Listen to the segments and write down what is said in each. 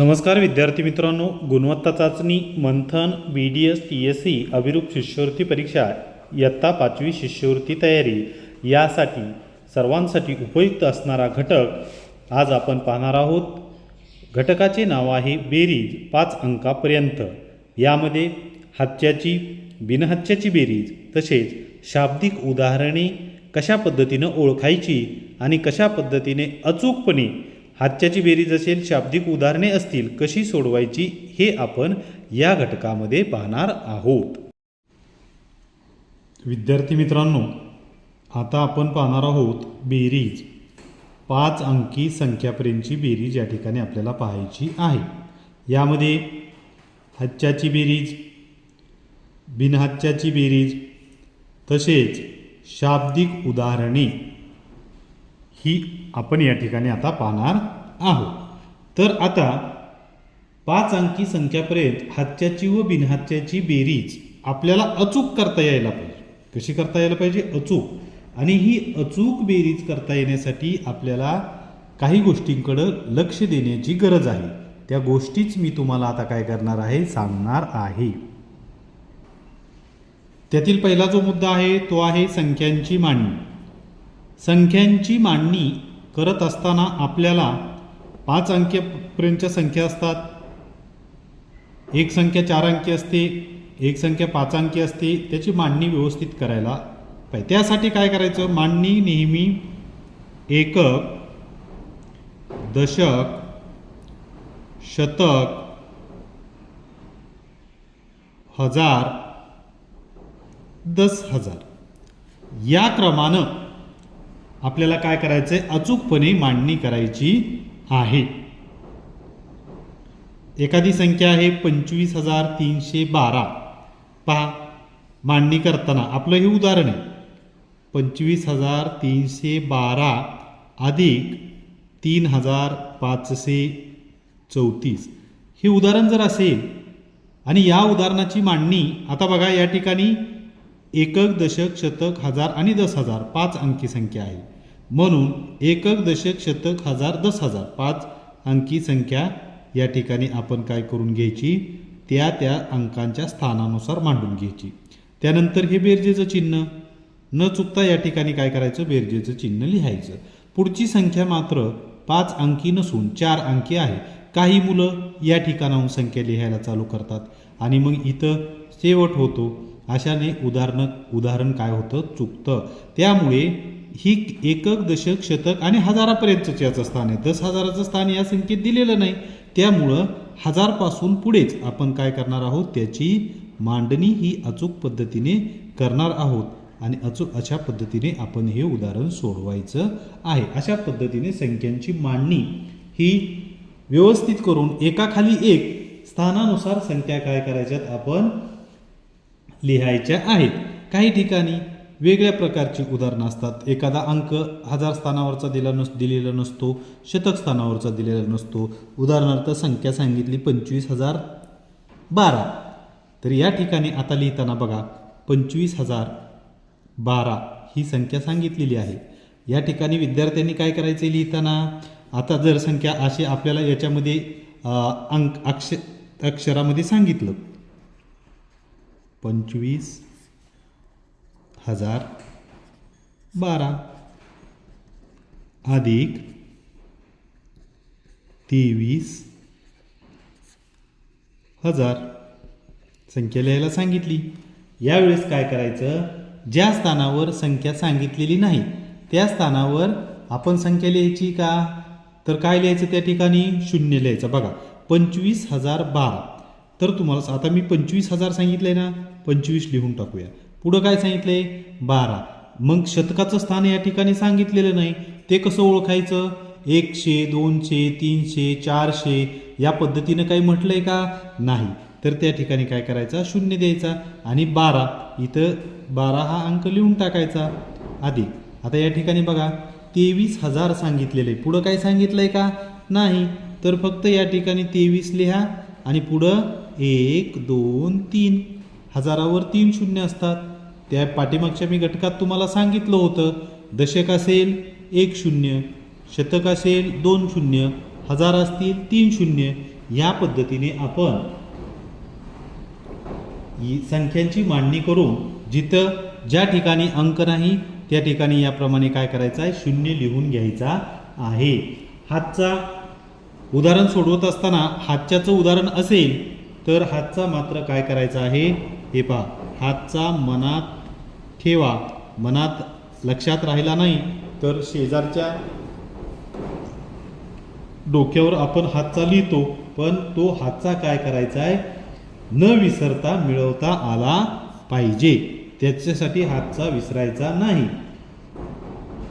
नमस्कार विद्यार्थी मित्रांनो. गुणवत्ता चाचणी Manthan B D S T S C Abhiroop शिष्यवृत्ती परीक्षा इयत्ता पाचवी शिष्यवृत्ती तयारी. यासाठी सर्वांसाठी उपयुक्त असणारा घटक आज आपण पाहणार आहोत. घटकाचे नाव आहे बेरीज पाच अंकापर्यंत. यामध्ये हात्याची बिनहत्याची बेरीज तसेच शाब्दिक उदाहरणे कशा पद्धतीनं ओळखायची आणि कशा पद्धतीने अचूकपणे हातच्याची बेरीज असेल शाब्दिक उदाहरणे असतील कशी सोडवायची हे आपण या घटकामध्ये पाहणार आहोत. विद्यार्थी मित्रांनो आता आपण पाहणार आहोत बेरीज. पाच अंकी संख्यापर्यंतची बेरीज या ठिकाणी आपल्याला पाहायची आहे. यामध्ये हातच्याची बेरीज बिनहातच्याची बेरीज तसेच शाब्दिक उदाहरणे ही आपण या ठिकाणी आता पाहणार आहोत. तर आता पाच अंकी संख्यापर्यंत हात्याची व बिनहात्याची बेरीज आपल्याला अचूक करता यायला पाहिजे. कशी करता यायला पाहिजे? अचूक. आणि ही अचूक बेरीज करता येण्यासाठी आपल्याला काही गोष्टींकडं लक्ष देण्याची गरज आहे. त्या गोष्टीच मी तुम्हाला आता काय करणार आहे सांगणार आहे. त्यातील पहिला जो मुद्दा आहे तो आहे संख्यांची मांडणी. संख्यांची मांडणी करत असताना आपल्याला पाच अंकीपर्यंतच्या संख्या असतात. एक संख्या चार अंकी असते एक संख्या पाच अंकी असते. त्याची मांडणी व्यवस्थित करायला पाहिजे. त्यासाठी काय करायचं? मांडणी नेहमी एकक दशक शतक हजार दस हजार. या क्रमानं आपल्याला काय करायचं आहे अचूकपणे मांडणी करायची आहे. एखादी संख्या आहे पंचवीस हजार तीनशे बारा. पहा मांडणी करताना आपलं हे उदाहरण आहे. पंचवीस हजार तीनशे बारा अधिक तीन हजार पाचशे चौतीस. हे उदाहरण जर असेल आणि या उदाहरणाची मांडणी आता बघा या ठिकाणी एकक दशक शतक हजार आणि दस हजार पाच अंकी संख्या आहे. म्हणून एकक दशक शतक हजार दस हजार पाच अंकी संख्या या ठिकाणी आपण काय करून घ्यायची? त्या त्या अंकांच्या स्थानानुसार मांडून घ्यायची. त्यानंतर हे बेरजेचं चिन्ह. न चुकता या ठिकाणी काय करायचं? बेरजेचं चिन्ह लिहायचं. पुढची संख्या मात्र पाच अंकी नसून चार अंकी आहे. काही मुलं या ठिकाणाहून संख्या लिहायला चालू करतात. आणि मग इथं शेवट होतो. अशाने उदाहरण उदाहरण काय होतं? चुकतं. त्यामुळे ही एकक दशक शतक आणि हजारापर्यंतचं याचं स्थान आहे. दस हजाराचं स्थान या संख्येत दिलेलं नाही. त्यामुळं हजारपासून पुढेच आपण काय करणार आहोत? त्याची मांडणी ही अचूक पद्धतीने करणार आहोत आणि अचूक अशा पद्धतीने आपण हे उदाहरण सोडवायचं आहे. अशा पद्धतीने संख्यांची मांडणी ही व्यवस्थित करून एकाखाली एक स्थानानुसार संख्या काय करायच्यात? आपण लिहायच्या आहेत. काही ठिकाणी वेगळ्या प्रकारची उदाहरणं असतात. एखादा अंक हजार स्थानावरचा दिला नस दिलेला नसतो शतक स्थानावरचा दिलेला नसतो. उदाहरणार्थ संख्या सांगितली पंचवीस हजार बारा. तर या ठिकाणी आता लिहिताना बघा पंचवीस हजार बारा ही संख्या सांगितलेली आहे. या ठिकाणी विद्यार्थ्यांनी काय करायचं लिहिताना? आता जर संख्या अशी आपल्याला याच्यामध्ये अंक अक्ष अक्षरामध्ये सांगितलं. पंचवीस हजार बारा. अधिक तेवीस हजार. संख्या लिहायला सांगितली. यावेळेस काय करायचं? ज्या स्थानावर संख्या सांगितलेली नाही त्या स्थानावर आपण संख्या लिहायची का? तर काय लिहायचं त्या ठिकाणी? शून्य लिहायचं. बघा पंचवीस हजार बारा. तर तुम्हाला आता मी पंचवीस हजार सांगितलंय ना पंचवीस लिहून टाकूया. पुढं काय सांगितले? बारा. मग शतकाचं स्थान या ठिकाणी सांगितलेलं नाही. ते कसं ओळखायचं? एकशे दोनशे तीनशे चारशे या पद्धतीनं काही म्हटलंय का? नाही. तर त्या ठिकाणी काय करायचा? शून्य द्यायचा. आणि बारा. इथं बारा हा अंक लिहून टाकायचा. आधी. आता या ठिकाणी बघा. तेवीस हजार सांगितलेले. पुढं काय सांगितलंय का? नाही. तर फक्त या ठिकाणी तेवीस लिहा. आणि पुढं एक दोन तीन. हजारावर तीन शून्य असतात. त्या पाठीमागच्या मी घटकात तुम्हाला सांगितलं होतं. दशक असेल एक शून्य शतक असेल दोन शून्य हजार असतील तीन शून्य या पद्धतीने आपण संख्यांची मांडणी करून जिथं ज्या ठिकाणी अंक नाही त्या ठिकाणी याप्रमाणे काय करायचं आहे? शून्य लिहून घ्यायचा आहे. हातचा उदाहरण सोडवत असताना हातच्याचं उदाहरण असेल तर हातचा मात्र काय करायचा आहे? हे पहा. हातचा मनात ठेवा. मनात लक्षात राहिला नाही तर शेजारच्या डोक्यावर आपण हातचा लिहितो पण तो हातचा काय करायचा आहे? न विसरता मिळवता आला पाहिजे. त्याच्यासाठी हातचा विसरायचा नाही.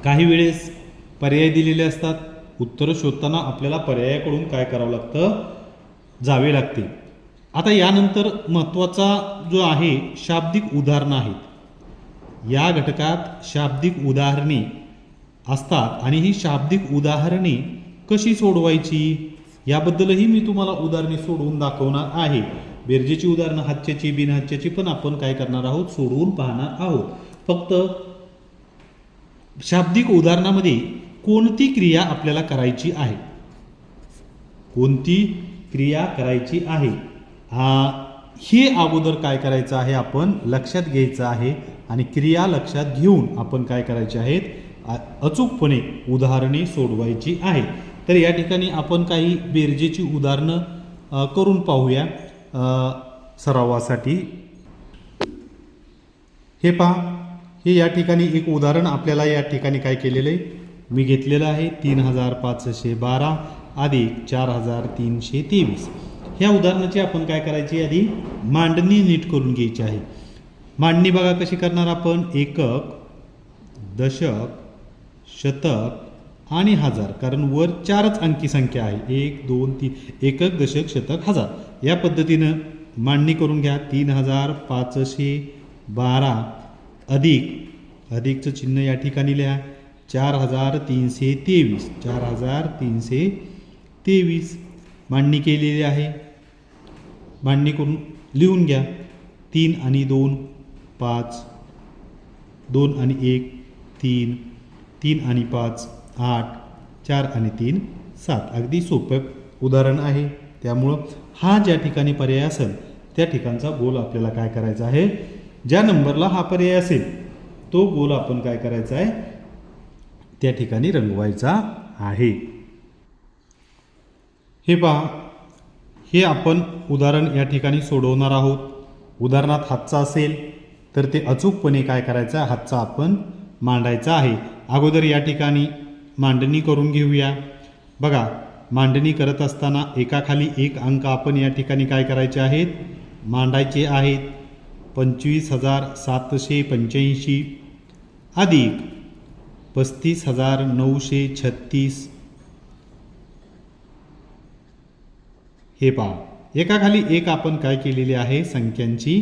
काही वेळेस पर्याय दिलेले असतात. उत्तरं शोधताना आपल्याला पर्यायाकडून काय करावं लागतं? जावे लागते. आता यानंतर महत्त्वाचा जो आहे शाब्दिक उदाहरणं आहेत. या घटकात शाब्दिक उदाहरणे असतात. आणि ही शाब्दिक उदाहरणे कशी सोडवायची? याबद्दलही मी तुम्हाला उदाहरणे सोडवून दाखवणार आहे. बेरजेची उदाहरणं हातच्याची बिनहातच्याची पण आपण काय करणार आहोत? सोडवून पाहणार आहोत. फक्त शाब्दिक उदाहरणामध्ये कोणती क्रिया आपल्याला करायची आहे? कोणती क्रिया करायची आहे? हे अगोदर काय करायचं आहे? आपण लक्षात घ्यायचं आहे. आणि क्रिया लक्षात घेऊन आपण काय करायचे आहेत? अचूकपणे उदाहरणे सोडवायची आहे. तर या ठिकाणी आपण काही बेरजेची उदाहरणं करून पाहूया. सरावासाठी. हे पहा. हे या ठिकाणी एक उदाहरण. आपल्याला या ठिकाणी काय केलेलं आहे? मी घेतलेलं आहे तीन हजार पाचशे बारा अधिक चार हजार तीनशे तेवीस. ह्या उदाहरणाची आपण काय करायची आधी? मांडणी नीट करून घ्यायची आहे. मांडणी बघा कशी करणार आपण. एकक दशक शतक आणि हजार. कारण वर चारच अंकी संख्या आहे. एक दोन तीन. एकक दशक शतक हजार. या पद्धतीनं मांडणी करून घ्या. तीन हजार पाचशे बारा अधिक. अधिकचं चिन्ह या ठिकाणी लिहा. चार हजार तीनशे तेवीस. चार हजार तीनशे तेवीस. मांडणी केलेली आहे. मांडणी करून लिहून घ्या. तीन आणि दोन पाच दोन आणि एक तीन तीन आणि पाच आठ चार आणि तीन सात. अगदी सोपं उदाहरण आहे. त्यामुळं हा ज्या ठिकाणी पर्याय असेल त्या ठिकाणचा गोल आपल्याला काय करायचा आहे? ज्या नंबरला हा पर्याय असेल तो गोल आपण काय करायचा आहे? त्या ठिकाणी रंगवायचा आहे. हे पहा. हे आपण उदाहरण या ठिकाणी सोडवणार आहोत. उदाहरणात हातचा असेल तर ते अचूकपणे काय करायचं हातचा आपण मांडायचा आहे. अगोदर या ठिकाणी मांडणी करून घेऊया. बघा मांडणी करत असताना एकाखाली एक अंक आपण या ठिकाणी काय करायचे आहेत? मांडायचे आहेत. पंचवीस हजार सातशे पंच्याऐंशी. अधिक पस्तीस हजार नऊशे छत्तीस. हे पहा एकाखाली एक आपण काय केलेली आहे? संख्यांची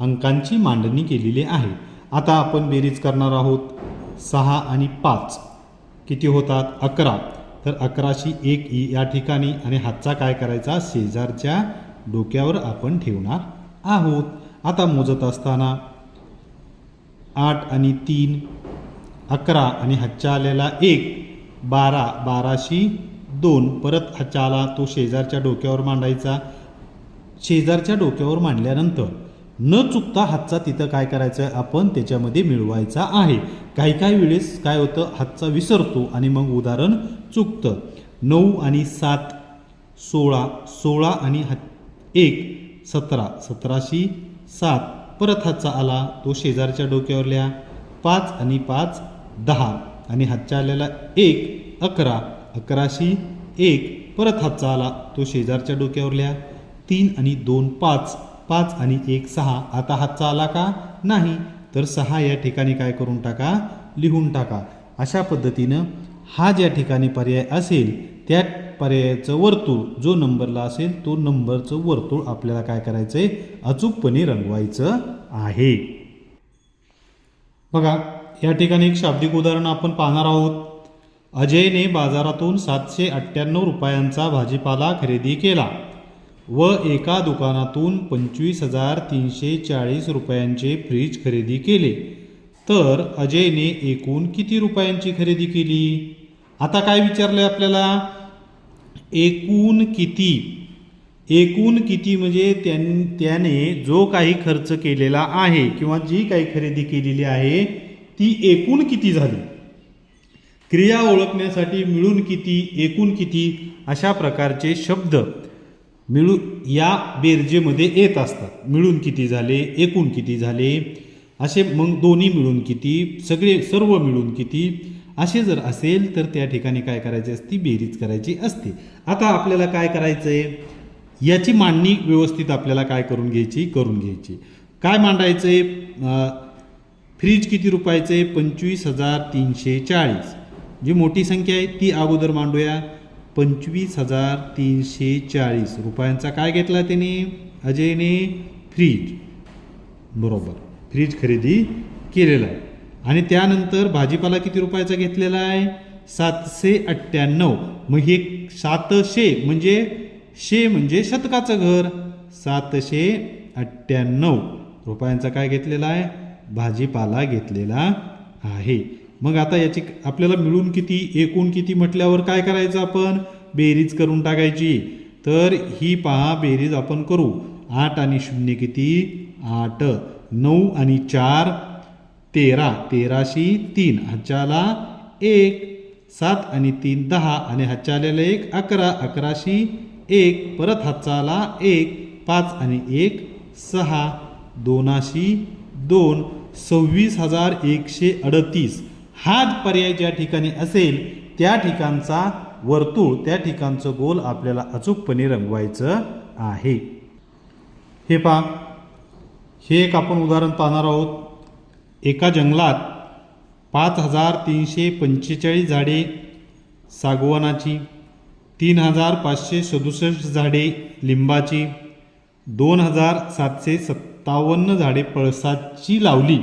अंकांची मांडणी केलेली आहे. आता आपण बेरीज करणार आहोत सहा आणि पाच. किती होतात? अकरा. तर अकराशी एक ई या ठिकाणी आणि हातचा काय करायचा? शेजारच्या डोक्यावर आपण ठेवणार आहोत. आता मोजत असताना आठ आणि तीन अकरा आणि हातच्या आलेला एक बारा बाराशी दोन. परत हातच्या आला तो शेजारच्या डोक्यावर मांडायचा. शेजारच्या डोक्यावर मांडल्यानंतर न चुकता हातचा तिथं काय करायचं आहे आपण त्याच्यामध्ये मिळवायचा आहे. काही काही वेळेस काय होतं? हातचा विसरतो आणि मग उदाहरण चुकतं. नऊ आणि सात सोळा सोळा आणि हात एक सतरा. सतराशी सात. परत हातचा आला. तो शेजारच्या डोक्यावर लिहा. पाच आणि पाच दहा. आणि हातच्या आलेला एक अकरा. अकराशी एक. परत हातचा आला. तो शेजारच्या डोक्यावर लिहा. तीन आणि दोन पाच. पाच आणि एक सहा. आता हातचा आला का? नाही. तर सहा या ठिकाणी काय करून टाका? लिहून टाका. अशा पद्धतीनं हा ज्या ठिकाणी पर्याय असेल त्या पर्यायाचं वर्तुळ जो नंबरला असेल तो नंबरचं वर्तुळ आपल्याला काय करायचं आहे अचूकपणे रंगवायचं आहे. बघा या ठिकाणी एक शाब्दिक उदाहरण आपण पाहणार आहोत. अजयने बाजारातून सातशे अठ्ठ्याण्णव रुपयांचा भाजीपाला खरेदी केला. व एका दुकानातून पंचवीस हजार तीनशे चाळीस रुपयांचे फ्रीज खरेदी केले. तर अजयने एकूण किती रुपयांची खरेदी केली? आता काय विचारलं आहे आपल्याला? एकूण किती? एकूण किती म्हणजे त्यां त्याने जो काही खर्च केलेला आहे किंवा जी काही खरेदी केलेली आहे ती एकूण किती झाली? क्रिया ओळखण्यासाठी मिळून किती एकूण किती अशा प्रकारचे शब्द मिळून या बेरजेमध्ये येत असतात. मिळून किती झाले? एकूण किती झाले? असे मग दोन्ही मिळून किती? सगळे सर्व मिळून किती? असे जर असेल तर त्या ठिकाणी काय करायची असती? बेरीज करायची असते. आता आपल्याला काय करायचं आहे याची मांडणी व्यवस्थित आपल्याला काय करून घ्यायची? करून घ्यायची. काय मांडायचं आहे फ्रीज किती रुपयाचं? आहे पंचवीस हजार तीनशे चाळीस. जी मोठी संख्या आहे ती अगोदर मांडूया. पंचवीस हजार तीनशे चाळीस. रुपयांचा काय घेतला त्याने? अजयने फ्रीज. बरोबर. फ्रीज खरेदी केलेला आहे. आणि त्यानंतर भाजीपाला किती रुपयाचा घेतलेला आहे? सातशे अठ्ठ्याण्णव. मग हे सातशे म्हणजे शे म्हणजे शतकाचं घर. सातशे अठ्ठ्याण्णव. रुपयांचा काय घेतलेला आहे? भाजीपाला घेतलेला आहे. मग आता याची आपल्याला मिळून किती एकूण किती म्हटल्यावर काय करायचं आपण? बेरीज करून टाकायची. तर ही पहा बेरीज आपण करू. आठ आणि शून्य किती? आठ. नऊ आणि चार तेरा. तेराशी तीन. हच्याला एक. सात आणि तीन दहा. आणि ह्याच्या आलेला एक अकरा. अकराशी एक. परत हातचा एक. पाच आणि एक सहा. दोनाशी दोन. सव्वीस हजार एकशे अडतीस. हाच पर्याय ज्या ठिकाणी असेल त्या ठिकाणचा वर्तुळ त्या ठिकाणचं गोल आपल्याला अचूकपणे रंगवायचं आहे. हे पहा हे एक आपण उदाहरण पाहणार आहोत. एका जंगलात पाच हजार तीनशे पंचेचाळीस झाडे सागवानाची तीन हजार पाचशे सदुसष्ट झाडे लिंबाची दोन हजार सातशे सत्तावन्न झाडे पळसाची लावली.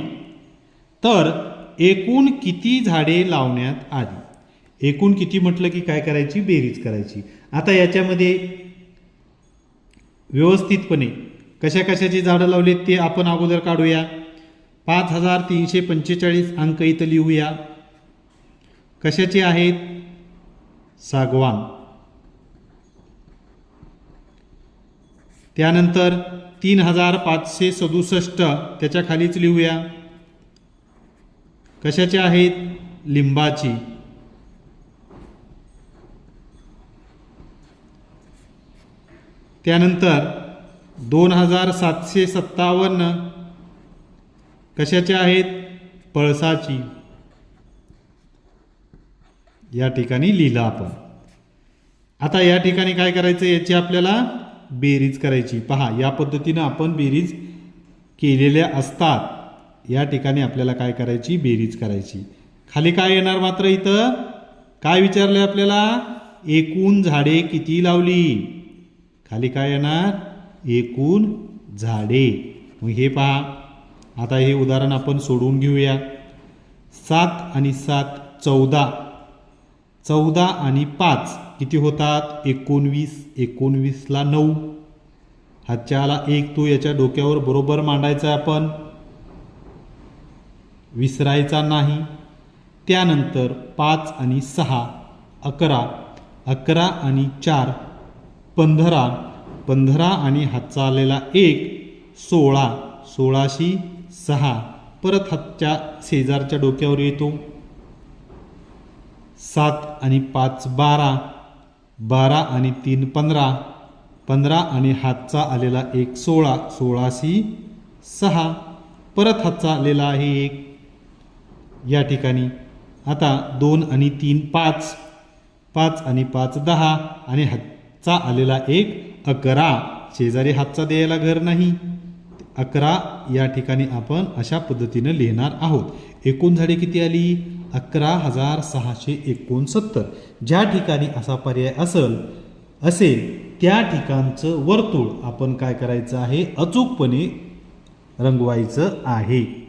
तर एकूण किती झाडे लावण्यात आली? एकूण किती म्हटलं की काय करायची? बेरीज करायची. आता याच्यामध्ये व्यवस्थितपणे कशा कशाची झाडं लावलीत ते आपण अगोदर काढूया. पाच हजार तीनशे पंचेचाळीस अंक इथं लिहूया. कशाचे आहेत? सागवान. त्यानंतर तीन हजार पाचशे सदुसष्ट त्याच्या खालीच लिहूया. कशाचे आहेत? लिंबाची. त्यानंतर दोन हजार सातशे सत्तावन्न कशाचे आहेत? पळसाची. या ठिकाणी लिहिलं आपण. आता या ठिकाणी काय करायचं? याची आपल्याला बेरीज करायची. पहा या पद्धतीनं आपण बेरीज केलेल्या असतात. या ठिकाणी आपल्याला काय करायची? बेरीज करायची. खाली काय येणार मात्र इथं? काय विचारले आपल्याला? एकूण झाडे किती लावली? खाली काय येणार? एकूण झाडे. मग हे पहा. आता हे उदाहरण आपण सोडवून घेऊया. सात आणि सात चौदा. चौदा आणि पाच किती होतात? एकोणवीस. एकोणवीसला नऊ. हातच्या आला एक तो याच्या डोक्यावर बरोबर मांडायचा आहे आपण. विसरायचा नाही. त्यानंतर पाच आणि सहा अकरा अकरा आणि चार पंधरा पंधरा आणि हातचा आलेला एक सोळा सोळाशी सहा परत हातच्या शेजारच्या डोक्यावर येतो. सात आणि पाच बारा बारा आणि तीन पंधरा पंधरा आणि हातचा आलेला एक सोळा सोळाशी सहा परत हातचा आलेला आहे एक या ठिकाणी. आता दोन आणि तीन पाच. पाच आणि पाच दहा आणि हातचा आलेला एक अकरा. शेजारी हातचा द्यायला घर नाही. अकरा या ठिकाणी आपण अशा पद्धतीनं लिहिणार आहोत. एकूण झाडे किती आली? अकरा हजार सहाशे एकोणसत्तर. ज्या ठिकाणी असा पर्याय असल असेल त्या ठिकाणचं वर्तुळ आपण काय करायचं आहे? अचूकपणे रंगवायचं आहे.